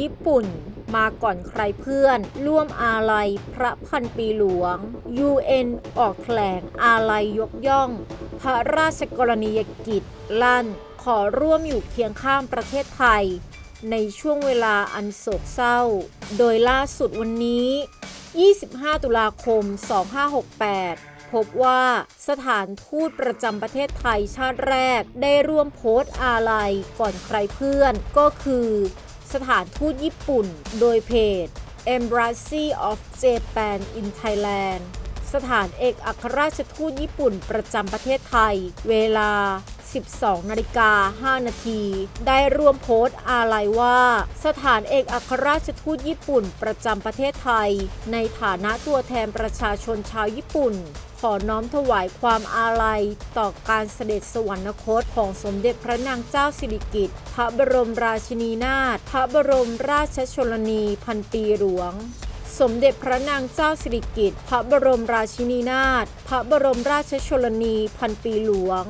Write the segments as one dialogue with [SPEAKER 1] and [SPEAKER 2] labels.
[SPEAKER 1] ญี่ปุ่น มาก่อนใครเพื่อน ร่วมอาลัยพระพันปีหลวง UN ออกแถลงอาลัยยกย่อง พระราชกรณียกิจ ลั่น ขอร่วมอยู่เคียงข้างประเทศไทย ในช่วงเวลาอันโศกเศร้า โดยล่าสุดวันนี้ 25 ตุลาคม 2568พบว่าสถานทูตประจำประเทศไทยชาติแรกได้ร่วมโพสต์อาลัยก่อนใครเพื่อนก็คือ สถานทูตญี่ปุ่น โดยเพจ Embassy of Japan in Thailand สถานเอกอัครราชทูตญี่ปุ่นประจำประเทศไทย เวลา 12 นาฬิกา 5 นาที ได้ร่วมโพสต์อาลัยว่า สถานเอกอัครราชทูตญี่ปุ่นประจำประเทศไทย ในฐานะตัวแทนประชาชนชาวญี่ปุ่น ขอน้อมถวายความอาลัย ต่อการเสด็จสวรรคตของสมเด็จพระนางเจ้าสิริกิติ์พระบรมราชินีนาถพระบรมราชชนนีพันปีหลวงสมเด็จพระนางเจ้าสิริกิติ์ พระบรมราชินีนาถ พระบรมราชชนนี พันปีหลวง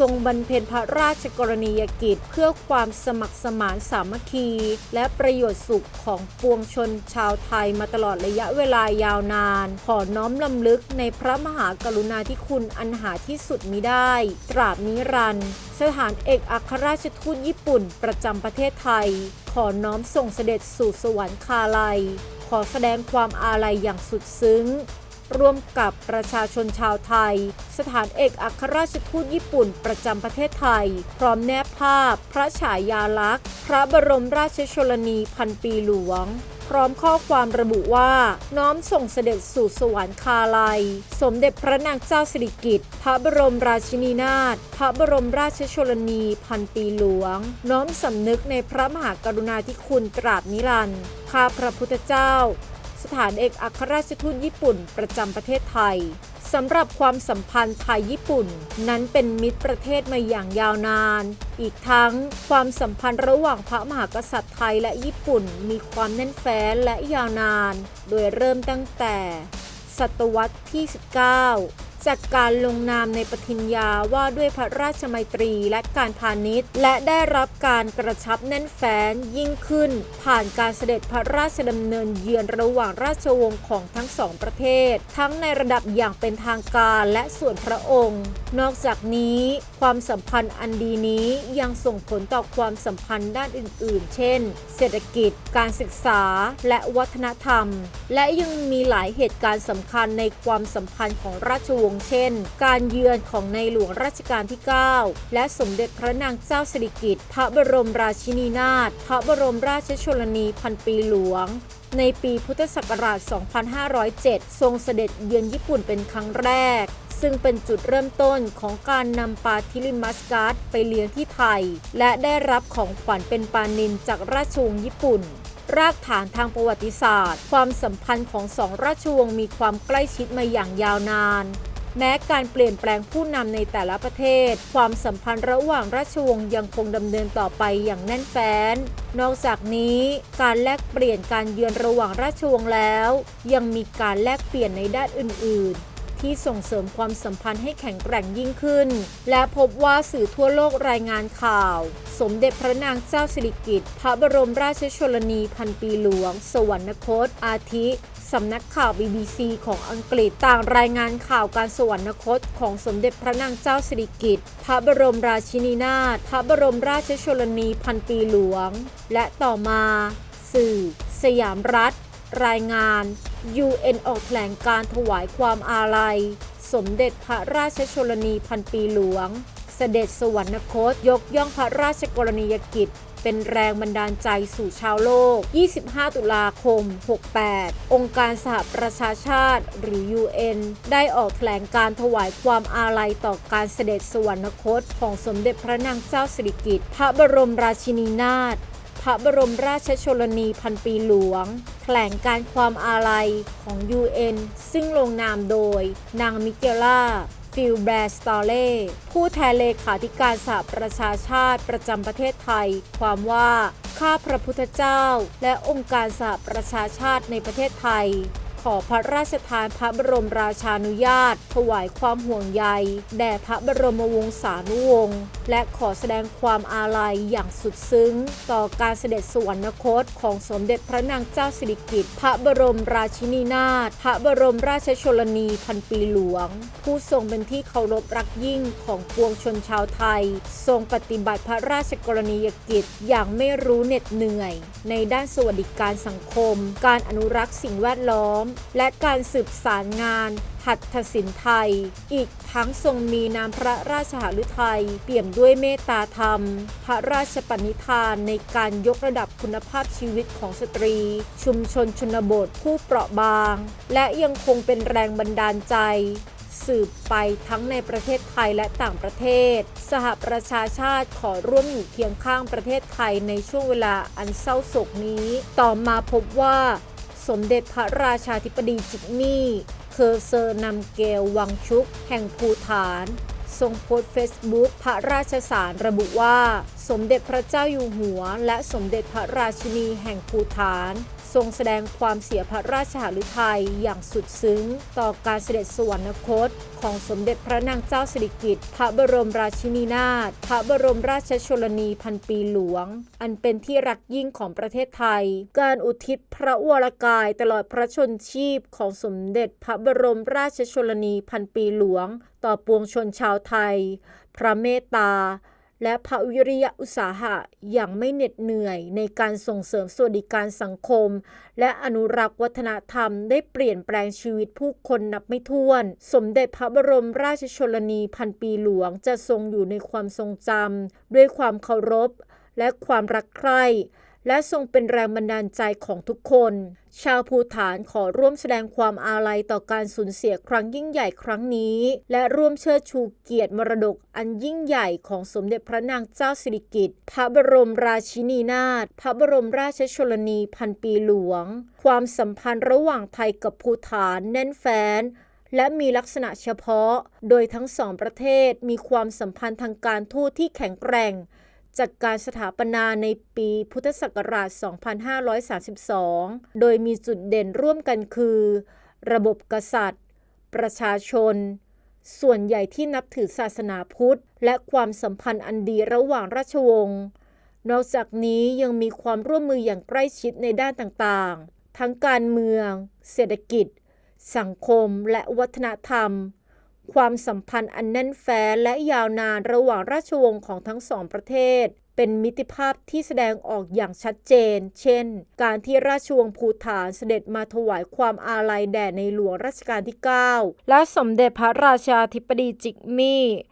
[SPEAKER 1] ทรงบรรเพ็ญพระราชกรณียกิจ เพื่อความสมัครสมานสามัคคี และประโยชน์สุขของปวงชนชาวไทยมาตลอดระยะเวลายาวนาน ขอน้อมลำลึกในพระมหากรุณาธิคุณอันหาที่สุดมิได้ ตราบนิรันดร์สถานเอกอัครราชทูตญี่ปุ่นประจำประเทศไทย ขอน้อมส่งเสด็จสู่สวรรคาลัย ขอแสดงความอาลัยอย่างสุดซึ้ง ร่วมกับประชาชนชาวไทย สถานเอกอัครราชทูตญี่ปุ่นประจำประเทศไทย พร้อมแนบภาพ พระฉายาลักษณ์ พระบรมราชชนนีพันปีหลวงพร้อมข้อความระบุว่า น้อมส่งเสด็จสู่สวรรคาลัย สมเด็จพระนางเจ้าสิริกิติ์พระบรมราชินีนาถพระบรมราชชนนีพันปีหลวง น้อมสำนึกในพระมหากรุณาธิคุณตราบนิรันดร์ข้าพระพุทธเจ้า ถานเอกอัครราชทูตญี่ปุ่นประจำประเทศไทยสำหรับความสัมพันธ์ไทยญี่ปุ่น นั้นเป็นมิตรประเทศมาอย่างยาวนาน อีกทั้งความสัมพันธ์ระหว่างพระมหากษัตริย์ไทยและญี่ปุ่นมีความแน่นแฟ้นและยาวนาน โดยเริ่มตั้งแต่ ศตวรรษที่ 19 จากการลงนามในปฏิญญาว่าด้วยพระราชมัยตรีและการพาณิชย์ และได้รับการกระชับแน่นแฟ้นยิ่งขึ้น ผ่านการเสด็จพระราชดำเนินเยือนระหว่างราชวงศ์ของทั้งสองประเทศ ทั้งในระดับอย่างเป็นทางการและส่วนพระองค์ นอกจากนี้ความสัมพันธ์อันดีนี้ยังส่งผลต่อความสัมพันธ์ด้านอื่น ๆ เช่น เศรษฐกิจ การศึกษา และวัฒนธรรม และยังมีหลายเหตุการณ์สำคัญในความสัมพันธ์ของราชวงศ์เช่น การเยือนของในหลวงรัชกาลที่ 9 และสมเด็จพระนางเจ้าสิริกิติ์พระบรมราชินีนาถพระบรมราชชนนีพันปีหลวงในปีพุทธศักราช 2507 ทรงเสด็จเยือนญี่ปุ่นเป็นครั้งแรก ซึ่งเป็นจุดเริ่มต้นของการนำปลาทิลิมัสกัสไปเลี้ยงที่ไทย และได้รับของขวัญเป็นปลานิลจากราชวงศ์ญี่ปุ่น รากฐานทางประวัติศาสตร์ ความสัมพันธ์ของสองราชวงศ์มีความใกล้ชิดมาอย่างยาวนาน แม้การเปลี่ยนแปลงผู้นำในแต่ละประเทศ ความสัมพันธ์ระหว่างราชวงศ์ยังคงดำเนินต่อไปอย่างแน่นแฟ้น นอกจากนี้ การแลกเปลี่ยนการเยือนระหว่างราชวงศ์แล้ว ยังมีการแลกเปลี่ยนในด้านอื่น ๆที่ส่งเสริมความสัมพันธ์ให้แข็งแกร่งยิ่งขึ้น และพบว่าสื่อทั่วโลกรายงานข่าว สมเด็จพระนางเจ้าสิริกิติ์พระบรมราชชนนีพันปีหลวง สวรรคต อาทิ สำนักข่าว BBC ของอังกฤษต่างรายงานข่าวการสวรรคตของสมเด็จพระนางเจ้าสิริกิติ์ พระบรมราชินีนาถ พระบรมราชชนนีพันปีหลวง และต่อมา สื่อ สยามรัฐ รายงาน UN ออกแถลงการถวายความอาลัย สมเด็จพระราชชนนีพันปีหลวง เสด็จสวรรคต ยกย่องพระราชกรณียกิจ เป็นแรงบันดาลใจสู่ชาวโลก 25 ตุลาคม 68 องค์การสหประชาชาติหรือ UN ได้ออกแถลงการถวายความอาลัยต่อการเสด็จสวรรคต ของสมเด็จพระนางเจ้าสิริกิติ์พระบรมราชินีนาถพระบรมราชชนนีพันปีหลวง แถลงการความอาลัยของ UN ซึ่งลงนามโดยนางมิเกล่า ฟิลแบร์สตอเล่ผู้แทนเลขาธิการสหประชาชาติประจำประเทศไทย ความว่าข้าพระพุทธเจ้า และองค์การสหประชาชาติในประเทศไทย ขอพระราชทานพระบรมราชานุญาต ถวายความห่วงใย แด่พระบรมวงศานุวงศ์และขอแสดงความอาลัยอย่างสุดซึ้ง ต่อการเสด็จสวรรคตของสมเด็จพระนางเจ้าสิริกิติ์พระบรมราชินีนาถพระบรมราชชนนีพันปีหลวง ผู้ทรงเป็นที่เคารพรักยิ่งของปวงชนชาวไทย ทรงปฏิบัติพระราชกรณียกิจอย่างไม่รู้เหน็ดเหนื่อย ในด้านสวัสดิการสังคม การอนุรักษ์สิ่งแวดล้อมและการสืบสารงาน หัตถศิลป์ไทย อีกทั้งทรงมีนามพระราชหฤทัยเปี่ยมด้วยเมตตาธรรม พระราชปณิธานในการยกระดับคุณภาพชีวิตของสตรี ชุมชนชนบทผู้เปราะบาง และยังคงเป็นแรงบันดาลใจสืบไปทั้งในประเทศไทยและต่างประเทศ สหประชาชาติขอร่วมอยู่เคียงข้างประเทศไทยในช่วงเวลาอันเศร้าโศกนี้ ต่อมาพบว่า สมเด็จพระราชาธิบดีจิกมี่ เคอร์เซอร์นำเกลวังชุก แห่งภูฐาน ทรงโพสต์เฟซบุ๊กพระราชสารระบุว่า สมเด็จพระเจ้าอยู่หัว และสมเด็จพระราชินีแห่งภูฐาน ทรงแสดงความเสียพระราชหฤทัยอย่างสุดซึ้ง ต่อการเสด็จสวรรคต ของสมเด็จพระนางเจ้าสิริกิติ์พระบรมราชินีนาถพระบรมราชชนนีพันปีหลวง อันเป็นที่รักยิ่งของประเทศไทย การอุทิศพระวรกายตลอดพระชนชีพของสมเด็จพระบรมราชชนนีพันปีหลวง ต่อปวงชนชาวไทย พระเมตตา และพระวิริยะอุตสาหะอย่างไม่เหน็ดเหนื่อยในการส่งเสริมสวัสดิการสังคม และอนุรักษ์วัฒนธรรมได้เปลี่ยนแปลงชีวิตผู้คนนับไม่ถ้วน สมเด็จพระบรมราชชนนีพันปีหลวงจะทรงอยู่ในความทรงจำด้วยความเคารพ และความรักใคร่ และทรงเป็นแรงบันดาลใจของทุกคน ชาวภูฐานขอร่วมแสดงความอาลัยต่อการสูญเสียครั้งยิ่งใหญ่ครั้งนี้ และร่วมเชิดชูเกียรติมรดกอันยิ่งใหญ่ของสมเด็จพระนางเจ้าสิริกิติ์พระบรมราชินีนาถพระบรมราชชนนีพันปีหลวง ความสัมพันธ์ระหว่างไทยกับภูฐานแน่นแฟ้นและมีลักษณะเฉพาะ โดยทั้งสองประเทศมีความสัมพันธ์ทางการทูตที่แข็งแกร่ง จากการสถาปนาในปีพุทธศักราช 2532 โดยมีจุดเด่นร่วมกันคือ ระบบกษัตริย์ ประชาชน ส่วนใหญ่ที่นับถือศาสนาพุทธ และความสัมพันธ์อันดีระหว่างราชวงศ์ นอกจากนี้ยังมีความร่วมมืออย่างใกล้ชิดในด้านต่างๆ ทั้งการเมือง เศรษฐกิจ สังคม และวัฒนธรรม ความสัมพันธ์อันแน่นแฟ้นและยาวนานระหว่างราชวงศ์ของทั้งสองประเทศ เป็นมิตรภาพที่แสดงออกอย่างชัดเจน เช่น การที่ราชวงศ์ภูฐานเสด็จมาถวายความอาลัยแด่ในหลวงรัชกาลที่ 9 และสมเด็จพระราชาธิบดีจิกมี่